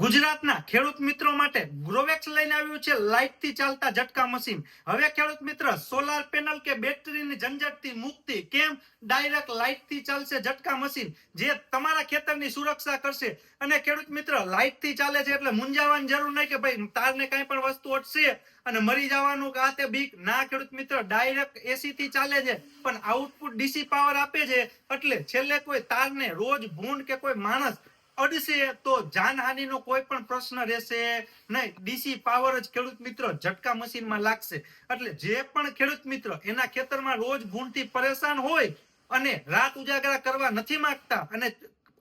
ગુજરાતના ખેડૂત મિત્રો માટે ગ્રોવેક્સ લઈને આવ્યું છે લાઇટથી ચાલતા ઝટકા મશીન. હવે ખેડૂત મિત્ર સોલાર પેનલ કે બેટરીની ઝંઝટથી મુક્તિ કેમ? ડાયરેક્ટ લાઇટથી ચાલશે ઝટકા મશીન જે તમારા ખેતરની સુરક્ષા કરશે. અને ખેડૂત મિત્ર લાઇટથી ચાલે છે એટલે મૂંઝાવાની જરૂર નહીં કે ભાઈ તારને કઈ પણ વસ્તુ અટશે અને મરી જવાનું કે આ તે બીક. ના ખેડૂત મિત્ર ડાયરેક્ટ એસી થી ચાલે છે, પણ આઉટપુટ ડીસી પાવર આપે છે. એટલે છેલ્લે કોઈ તારને રોજ ભૂંડ કે કોઈ માણસ અડશે તો જાનહાનિનો કોઈ પણ પ્રશ્ન રહેશે નહીં. ડીસી પાવર જ ખેડૂત મિત્રો ઝટકા મશીનમાં લાગશે. એટલે જે પણ ખેડૂત મિત્ર એના ખેતરમાં રોજ ભૂંડથી પરેશાન હોય અને રાત ઉજાગરા કરવા નથી માંગતા અને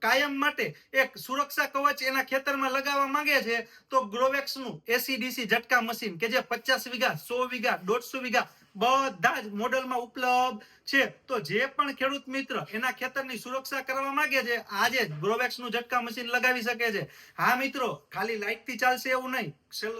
કાયમ માટે એક સુરક્ષા કવચ એના ખેતરમાં લગાવવા માંગે છે, તો ગ્રોવેક્સનું એસી ડીસી ઝટકા મશીન કે જે પચાસ વીઘા, સો વીઘા, દોઢસો વીઘા બધા જ મોડેલમાં ઉપલબ્ધ છે. તો જે પણ ખેડૂત મિત્ર એના ખેતરની સુરક્ષા કરવા માંગે છે, આજે જ ગ્રોવેક્સનું ઝટકા મશીન લગાવી શકે છે. હા મિત્રો, ખાલી લાઇટથી ચાલશે એવું નહીં.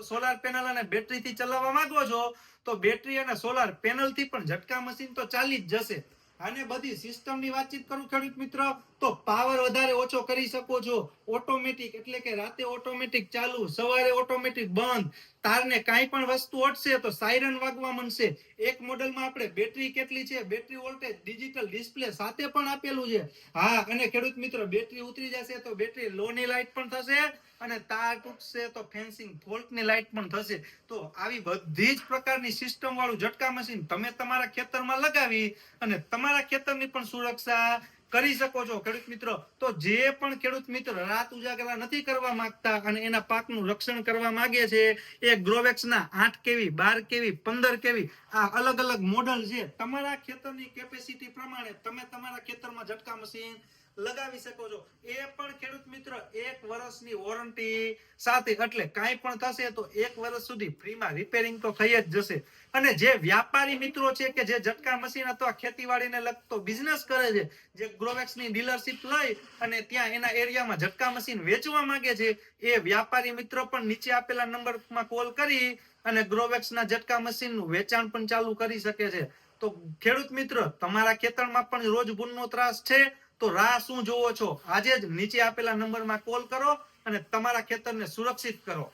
સોલાર પેનલ અને બેટરી થી ચલાવવા માંગો છો, તો બેટરી અને સોલાર પેનલથી પણ ઝટકા મશીન તો ચાલી જ જશે. અને બધી સિસ્ટમની વાતચીત કરું ખેડૂત મિત્ર, તો પાવર વધારે ઓછો કરી શકો છો. ઓટોમેટિક એટલે કે રાતે ઓટોમેટિક ચાલુ, સવારે ઓટોમેટિક બંધ. તારને કાંઈ પણ વસ્તુ અટશે તો સાયરન વાગવા મળશે એક મોડેલમાં આપણે બેટરી કેટલી છે? બેટરી વોલ્ટેજ ડિજિટલ ડિસ્પ્લે સાથે પણ આપેલું છે. હા, અને ખેડૂત મિત્રો બેટરી ઉતરી જશે તો બેટરી લોની લાઇટ પણ થશે. અને તાર તૂટશે તો ફેન્સિંગ ફોલ્ટની લાઇટ પણ થશે. તો આવી બધી જ પ્રકારની સિસ્ટમ વાળું ઝટકા મશીન તમે તમારા ખેતરમાં લગાવી અને તમારા ખેતરની પણ સુરક્ષા કરી શકો છો, ખેડૂત મિત્રો. તો જે પણ ખેડૂત મિત્ર રાત ઉજાગરા નથી કરવા માંગતા અને એના પાકનું રક્ષણ કરવા માંગે છે, એ ગ્રોવેક્સ ના આઠ કેવી, બાર કેવી, પંદર કેવી, આ અલગ અલગ મોડલ છે. તમારા ખેતરની કેપેસિટી પ્રમાણે તમે તમારા ખેતરમાં ઝટકા મશીન લગાવી શકો છો. એ પણ ખેડૂત મિત્ર એક વર્ષની વોરંટી સાથે એટલે કાંઈ પણ થશે તો એક વર્ષ સુધી ફ્રીમાં રિપેરિંગ તો થઈ જ જશે. અને જે વ્યાપારી મિત્રો છે કે જે ઝટકા મશીન અથવા ખેતીવાડીને લગતો બિઝનેસ કરે છે, જે ગ્રોવેક્સની ડીલરશીપ લઈ અને ત્યાં એના એરિયામાં ઝટકા મશીન વેચવા માંગે છે, એ વ્યાપારી મિત્રો પણ નીચે આપેલા નંબરમાં કોલ કરી અને ગ્રોવેક્સના ઝટકા મશીનનું વેચાણ પણ ચાલુ કરી શકે છે. તો ખેડૂત મિત્ર, તમારા ખેતરમાં પણ રોજ ભૂનનો ત્રાસ છે? તો રાહ શું જોવો છો? આજે જ નીચે આપેલા નંબરમાં કોલ કરો અને તમારા ખેતરને સુરક્ષિત કરો.